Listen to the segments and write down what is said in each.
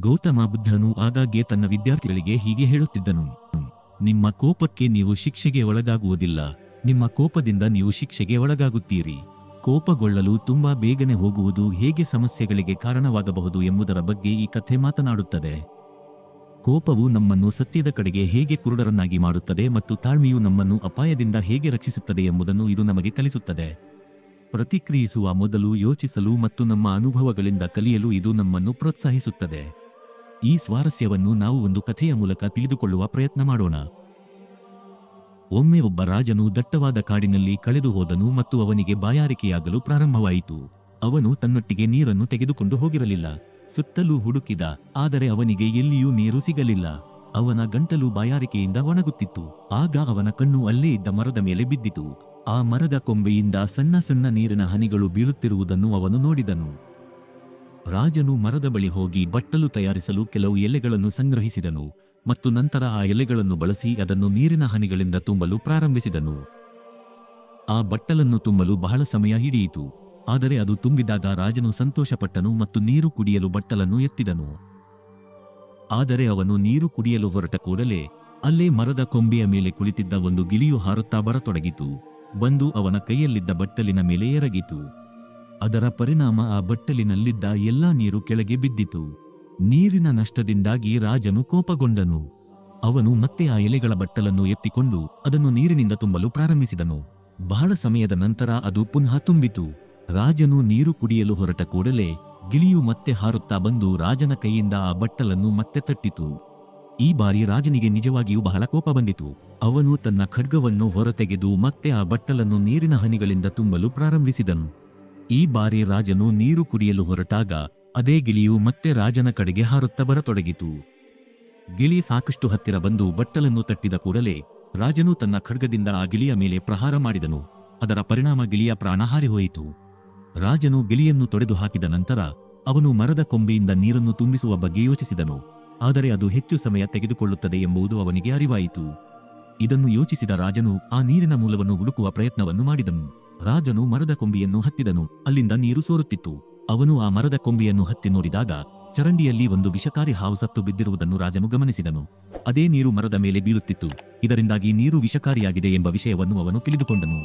ಗೌತಮ ಬುದ್ಧನು ಆಗಾಗ್ಗೆ ತನ್ನ ವಿದ್ಯಾರ್ಥಿಗಳಿಗೆ ಹೀಗೆ ಹೇಳುತ್ತಿದ್ದನು. ನಿಮ್ಮ ಕೋಪಕ್ಕೆ ನೀವು ಶಿಕ್ಷೆಗೆ ಒಳಗಾಗುವುದಿಲ್ಲ. ನಿಮ್ಮ ಕೋಪದಿಂದ ನೀವು ಶಿಕ್ಷೆಗೆ ಒಳಗಾಗುತ್ತೀರಿ. ಕೋಪಗೊಳ್ಳಲು ತುಂಬಾ ಬೇಗನೆ ಹೋಗುವುದು ಹೇಗೆ ಸಮಸ್ಯೆಗಳಿಗೆ ಕಾರಣವಾಗಬಹುದು ಎಂಬುದರ ಬಗ್ಗೆ ಈ ಕಥೆ ಮಾತನಾಡುತ್ತದೆ. ಕೋಪವು ನಮ್ಮನ್ನು ಸತ್ಯದ ಕಡೆಗೆ ಹೇಗೆ ಕುರುಡರನ್ನಾಗಿ ಮಾಡುತ್ತದೆ ಮತ್ತು ತಾಳ್ಮೆಯು ನಮ್ಮನ್ನು ಅಪಾಯದಿಂದ ಹೇಗೆ ರಕ್ಷಿಸುತ್ತದೆ ಎಂಬುದನ್ನು ಇದು ನಮಗೆ ಕಲಿಸುತ್ತದೆ. ಪ್ರತಿಕ್ರಿಯಿಸುವ ಮೊದಲು ಯೋಚಿಸಲು ಮತ್ತು ನಮ್ಮ ಅನುಭವಗಳಿಂದ ಕಲಿಯಲು ಇದು ನಮ್ಮನ್ನು ಪ್ರೋತ್ಸಾಹಿಸುತ್ತದೆ. ಈ ಸ್ವಾರಸ್ಯವನ್ನು ನಾವು ಒಂದು ಕಥೆಯ ಮೂಲಕ ತಿಳಿದುಕೊಳ್ಳುವ ಪ್ರಯತ್ನ ಮಾಡೋಣ. ಒಮ್ಮೆ ಒಬ್ಬ ರಾಜನು ದಟ್ಟವಾದ ಕಾಡಿನಲ್ಲಿ ಕಳೆದು ಹೋದನು ಮತ್ತು ಅವನಿಗೆ ಬಾಯಾರಿಕೆಯಾಗಲು ಪ್ರಾರಂಭವಾಯಿತು. ಅವನು ತನ್ನೊಟ್ಟಿಗೆ ನೀರನ್ನು ತೆಗೆದುಕೊಂಡು ಹೋಗಿರಲಿಲ್ಲ. ಸುತ್ತಲೂ ಹುಡುಕಿದ, ಆದರೆ ಅವನಿಗೆ ಎಲ್ಲಿಯೂ ನೀರು ಸಿಗಲಿಲ್ಲ. ಅವನ ಗಂಟಲು ಬಾಯಾರಿಕೆಯಿಂದ ಒಣಗುತ್ತಿತ್ತು. ಆಗ ಅವನ ಕಣ್ಣು ಅಲ್ಲೇ ಇದ್ದ ಮರದ ಮೇಲೆ ಬಿದ್ದಿತು. ಆ ಮರದ ಕೊಂಬೆಯಿಂದ ಸಣ್ಣ ಸಣ್ಣ ನೀರಿನ ಹನಿಗಳು ಬೀಳುತ್ತಿರುವುದನ್ನು ಅವನು ನೋಡಿದನು. ರಾಜನು ಮರದ ಬಳಿ ಹೋಗಿ ಬಟ್ಟಲು ತಯಾರಿಸಲು ಕೆಲವು ಎಲೆಗಳನ್ನು ಸಂಗ್ರಹಿಸಿದನು ಮತ್ತು ನಂತರ ಆ ಎಲೆಗಳನ್ನು ಬಳಸಿ ಅದನ್ನು ನೀರಿನ ಹನಿಗಳಿಂದ ತುಂಬಲು ಪ್ರಾರಂಭಿಸಿದನು. ಆ ಬಟ್ಟಲನ್ನು ತುಂಬಲು ಬಹಳ ಸಮಯ ಹಿಡಿಯಿತು, ಆದರೆ ಅದು ತುಂಬಿದಾಗ ರಾಜನು ಸಂತೋಷಪಟ್ಟನು ಮತ್ತು ನೀರು ಕುಡಿಯಲು ಬಟ್ಟಲನ್ನು ಎತ್ತಿದನು. ಆದರೆ ಅವನು ನೀರು ಕುಡಿಯಲು ಹೊರಟ ಕೂಡಲೇ ಅಲ್ಲೇ ಮರದ ಕೊಂಬೆಯ ಮೇಲೆ ಕುಳಿತಿದ್ದ ಒಂದು ಗಿಳಿಯು ಹಾರುತ್ತಾ ಬರತೊಡಗಿತು, ಬಂದು ಅವನ ಕೈಯಲ್ಲಿದ್ದ ಬಟ್ಟಲಿನ ಮೇಲೆ ಎರಗಿತು. ಅದರ ಪರಿಣಾಮ ಆ ಬಟ್ಟಲಿನಲ್ಲಿದ್ದ ಎಲ್ಲಾ ನೀರು ಕೆಳಗೆ ಬಿದ್ದಿತು. ನೀರಿನ ನಷ್ಟದಿಂದಾಗಿ ರಾಜನು ಕೋಪಗೊಂಡನು. ಅವನು ಮತ್ತೆ ಆ ಎಲೆಗಳ ಬಟ್ಟಲನ್ನು ಎತ್ತಿಕೊಂಡು ಅದನ್ನು ನೀರಿನಿಂದ ತುಂಬಲು ಪ್ರಾರಂಭಿಸಿದನು. ಬಹಳ ಸಮಯದ ನಂತರ ಅದು ಪುನಃ ತುಂಬಿತು. ರಾಜನು ನೀರು ಕುಡಿಯಲು ಹೊರಟ ಕೂಡಲೇ ಗಿಳಿಯು ಮತ್ತೆ ಹಾರುತ್ತಾ ಬಂದು ರಾಜನ ಕೈಯಿಂದ ಆ ಬಟ್ಟಲನ್ನು ಮತ್ತೆ ತಟ್ಟಿತು. ಈ ಬಾರಿ ರಾಜನಿಗೆ ನಿಜವಾಗಿಯೂ ಬಹಳ ಕೋಪ ಬಂದಿತು. ಅವನು ತನ್ನ ಖಡ್ಗವನ್ನು ಹೊರತೆಗೆದು ಮತ್ತೆ ಆ ಬಟ್ಟಲನ್ನು ನೀರಿನ ಹನಿಗಳಿಂದ ತುಂಬಲು ಪ್ರಾರಂಭಿಸಿದನು. ಈ ಬಾರಿ ರಾಜನು ನೀರು ಕುಡಿಯಲು ಹೊರಟಾಗ ಅದೇ ಗಿಳಿಯು ಮತ್ತೆ ರಾಜನ ಕಡೆಗೆ ಹಾರುತ್ತ ಬರತೊಡಗಿತು. ಗಿಳಿ ಸಾಕಷ್ಟು ಹತ್ತಿರ ಬಂದು ಬಟ್ಟಲನ್ನು ತಟ್ಟಿದ ಕೂಡಲೇ ರಾಜನು ತನ್ನ ಖಡ್ಗದಿಂದ ಆ ಗಿಳಿಯ ಮೇಲೆ ಪ್ರಹಾರ ಮಾಡಿದನು. ಅದರ ಪರಿಣಾಮ ಗಿಳಿಯ ಪ್ರಾಣ ಹಾರಿಹೋಯಿತು. ರಾಜನು ಗಿಳಿಯನ್ನು ತೊಡೆದು ಹಾಕಿದ ನಂತರ ಅವನು ಮರದ ಕೊಂಬೆಯಿಂದ ನೀರನ್ನು ತುಂಬಿಸುವ ಬಗ್ಗೆ ಯೋಚಿಸಿದನು. ಆದರೆ ಅದು ಹೆಚ್ಚು ಸಮಯ ತೆಗೆದುಕೊಳ್ಳುತ್ತದೆ ಎಂಬುದು ಅವನಿಗೆ ಅರಿವಾಯಿತು. ಇದನ್ನು ಯೋಚಿಸಿದ ರಾಜನು ಆ ನೀರಿನ ಮೂಲವನ್ನು ಹುಡುಕುವ ಪ್ರಯತ್ನವನ್ನು ಮಾಡಿದನು. ರಾಜನು ಮರದ ಕೊಂಬಿಯನ್ನು ಹತ್ತಿದನು. ಅಲ್ಲಿಂದ ನೀರು ಸೋರುತ್ತಿತ್ತು. ಅವನು ಆ ಮರದ ಕೊಂಬಿಯನ್ನು ಹತ್ತಿ ನೋಡಿದಾಗ ಚರಂಡಿಯಲ್ಲಿ ಒಂದು ವಿಷಕಾರಿ ಹಾವು ಸತ್ತು ಬಿದ್ದಿರುವುದನ್ನು ರಾಜನು ಗಮನಿಸಿದನು. ಅದೇ ನೀರು ಮರದ ಮೇಲೆ ಬೀಳುತ್ತಿತ್ತು. ಇದರಿಂದಾಗಿ ನೀರು ವಿಷಕಾರಿಯಾಗಿದೆ ಎಂಬ ವಿಷಯವನ್ನು ಅವನು ತಿಳಿದುಕೊಂಡನು.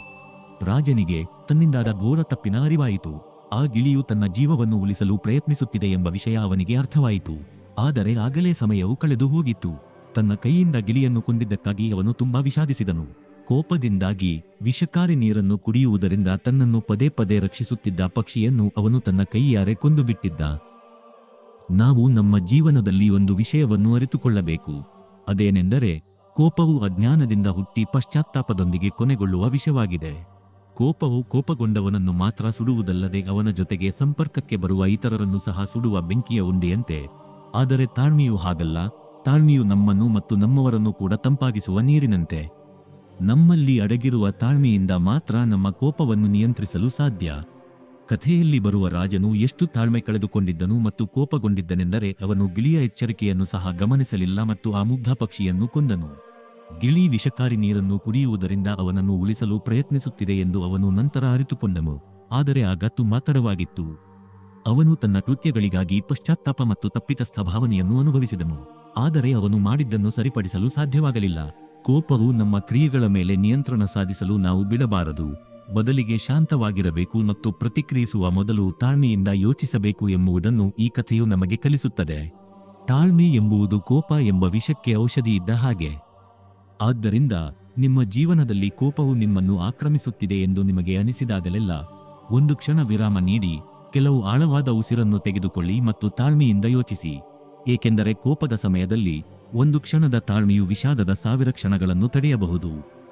ರಾಜನಿಗೆ ತನ್ನಿಂದಾದ ಘೋರ ತಪ್ಪಿನ ಅರಿವಾಯಿತು. ಆ ಗಿಳಿಯು ತನ್ನ ಜೀವವನ್ನು ಉಳಿಸಲು ಪ್ರಯತ್ನಿಸುತ್ತಿದೆ ಎಂಬ ವಿಷಯ ಅವನಿಗೆ ಅರ್ಥವಾಯಿತು. ಆದರೆ ಆಗಲೇ ಸಮಯವು ಕಳೆದು ಹೋಗಿತ್ತು. ತನ್ನ ಕೈಯಿಂದ ಗಿಳಿಯನ್ನು ಕೊಂದಿದ್ದಕ್ಕಾಗಿ ಅವನು ತುಂಬಾ ವಿಷಾದಿಸಿದನು. ಕೋಪದಿಂದಾಗಿ ವಿಷಕಾರಿ ನೀರನ್ನು ಕುಡಿಯುವುದರಿಂದ ತನ್ನನ್ನು ಪದೇ ಪದೇ ರಕ್ಷಿಸುತ್ತಿದ್ದ ಪಕ್ಷಿಯನ್ನು ಅವನು ತನ್ನ ಕೈಯಾರೆ ಕೊಂದುಬಿಟ್ಟಿದ್ದ. ನಾವು ನಮ್ಮ ಜೀವನದಲ್ಲಿ ಒಂದು ವಿಷಯವನ್ನು ಅರಿತುಕೊಳ್ಳಬೇಕು. ಅದೇನೆಂದರೆ, ಕೋಪವು ಅಜ್ಞಾನದಿಂದ ಹುಟ್ಟಿ ಪಶ್ಚಾತ್ತಾಪದೊಂದಿಗೆ ಕೊನೆಗೊಳ್ಳುವ ವಿಷವಾಗಿದೆ. ಕೋಪವು ಕೋಪಗೊಂಡವನನ್ನು ಮಾತ್ರ ಸುಡುವುದಲ್ಲದೆ ಅವನ ಜೊತೆಗೆ ಸಂಪರ್ಕಕ್ಕೆ ಬರುವ ಇತರರನ್ನು ಸಹ ಸುಡುವ ಬೆಂಕಿಯ ಉಂಡೆಯಂತೆ. ಆದರೆ ತಾಳ್ಮೆಯು ಹಾಗಲ್ಲ. ತಾಳ್ಮೆಯು ನಮ್ಮನ್ನು ಮತ್ತು ನಮ್ಮವರನ್ನು ಕೂಡ ತಂಪಾಗಿಸುವ ನೀರಿನಂತೆ. ನಮ್ಮಲ್ಲಿ ಅಡಗಿರುವ ತಾಳ್ಮೆಯಿಂದ ಮಾತ್ರ ನಮ್ಮ ಕೋಪವನ್ನು ನಿಯಂತ್ರಿಸಲು ಸಾಧ್ಯ. ಕಥೆಯಲ್ಲಿ ಬರುವ ರಾಜನು ಎಷ್ಟು ತಾಳ್ಮೆ ಕಳೆದುಕೊಂಡಿದ್ದನು ಮತ್ತು ಕೋಪಗೊಂಡಿದ್ದನೆಂದರೆ ಅವನು ಗಿಳಿಯ ಎಚ್ಚರಿಕೆಯನ್ನು ಸಹ ಗಮನಿಸಲಿಲ್ಲ ಮತ್ತು ಆ ಮುಗ್ಧ ಪಕ್ಷಿಯನ್ನು ಕೊಂದನು. ಗಿಳಿ ವಿಷಕಾರಿ ನೀರನ್ನು ಕುಡಿಯುವುದರಿಂದ ಅವನನ್ನು ಉಳಿಸಲು ಪ್ರಯತ್ನಿಸುತ್ತಿದೆ ಎಂದು ಅವನು ನಂತರ ಅರಿತುಕೊಂಡನು, ಆದರೆ ಆಗ ತುಂಬಾ ತಡವಾಗಿತ್ತು ಅವನು ತನ್ನ ಕೃತ್ಯಗಳಿಗಾಗಿ ಪಶ್ಚಾತ್ತಾಪ ಮತ್ತು ತಪ್ಪಿತಸ್ಥ ಭಾವನೆಯನ್ನು ಅನುಭವಿಸಿದನು, ಆದರೆ ಅವನು ಮಾಡಿದ್ದನ್ನು ಸರಿಪಡಿಸಲು ಸಾಧ್ಯವಾಗಲಿಲ್ಲ. ಕೋಪವು ನಮ್ಮ ಕ್ರಿಯೆಗಳ ಮೇಲೆ ನಿಯಂತ್ರಣ ಸಾಧಿಸಲು ನಾವು ಬಿಡಬಾರದು. ಬದಲಿಗೆ ಶಾಂತವಾಗಿರಬೇಕು ಮತ್ತು ಪ್ರತಿಕ್ರಿಯಿಸುವ ಮೊದಲು ತಾಳ್ಮೆಯಿಂದ ಯೋಚಿಸಬೇಕು ಎಂಬುದನ್ನು ಈ ಕಥೆಯು ನಮಗೆ ಕಲಿಸುತ್ತದೆ. ತಾಳ್ಮೆ ಎಂಬುದು ಕೋಪ ಎಂಬ ವಿಷಕ್ಕೆ ಔಷಧಿ ಇದ್ದ ಹಾಗೆ. ಆದ್ದರಿಂದ ನಿಮ್ಮ ಜೀವನದಲ್ಲಿ ಕೋಪವು ನಿಮ್ಮನ್ನು ಆಕ್ರಮಿಸುತ್ತಿದೆ ಎಂದು ನಿಮಗೆ ಅನಿಸಿದಾಗಲೆಲ್ಲ, ಒಂದು ಕ್ಷಣ ವಿರಾಮ ನೀಡಿ, ಕೆಲವು ಆಳವಾದ ಉಸಿರನ್ನು ತೆಗೆದುಕೊಳ್ಳಿ ಮತ್ತು ತಾಳ್ಮೆಯಿಂದ ಯೋಚಿಸಿ. ಏಕೆಂದರೆ ಕೋಪದ ಸಮಯದಲ್ಲಿ ಒಂದು ಕ್ಷಣದ ತಾಳ್ಮೆಯು ವಿಷಾದದ ಸಾವಿರ ಕ್ಷಣಗಳನ್ನು ತಡೆಯಬಹುದು.